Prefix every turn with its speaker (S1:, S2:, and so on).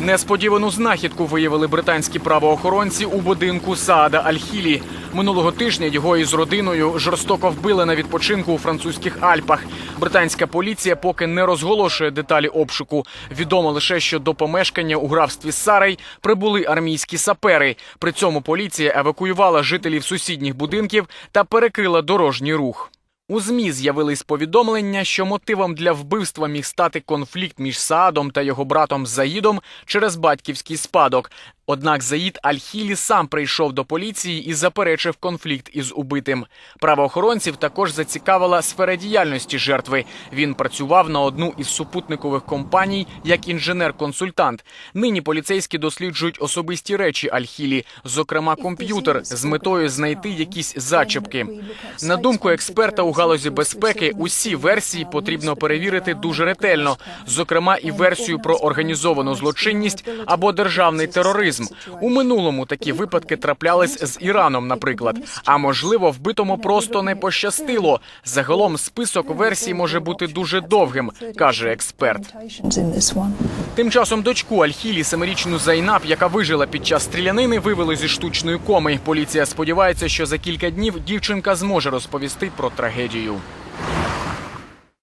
S1: Несподівану знахідку виявили британські правоохоронці у будинку Саада Аль-Хілі. Минулого тижня його із родиною жорстоко вбили на відпочинку у французьких Альпах. Британська поліція поки не розголошує деталі обшуку. Відомо лише, що до помешкання у графстві Сарай прибули армійські сапери. При цьому поліція евакуювала жителів сусідніх будинків та перекрила дорожній рух. У ЗМІ з'явились повідомлення, що мотивом для вбивства міг стати конфлікт між Саадом та його братом Заїдом через батьківський спадок. Однак Заїд Аль-Хілі сам прийшов до поліції і заперечив конфлікт із убитим. Правоохоронців також зацікавила сфера діяльності жертви. Він працював на одну із супутникових компаній як інженер-консультант. Нині поліцейські досліджують особисті речі Аль-Хілі, зокрема комп'ютер, з метою знайти якісь зачіпки. На думку експерта у галузі безпеки, усі версії потрібно перевірити дуже ретельно, зокрема і версію про організовану злочинність або державний тероризм. У минулому такі випадки траплялись з Іраном, наприклад. А можливо, вбитому просто не пощастило. Загалом список версій може бути дуже довгим, каже експерт. Тим часом дочку Альхілі, семирічну Зайнаб, яка вижила під час стрілянини, вивели зі штучної коми. Поліція сподівається, що за кілька днів дівчинка зможе розповісти про трагедію.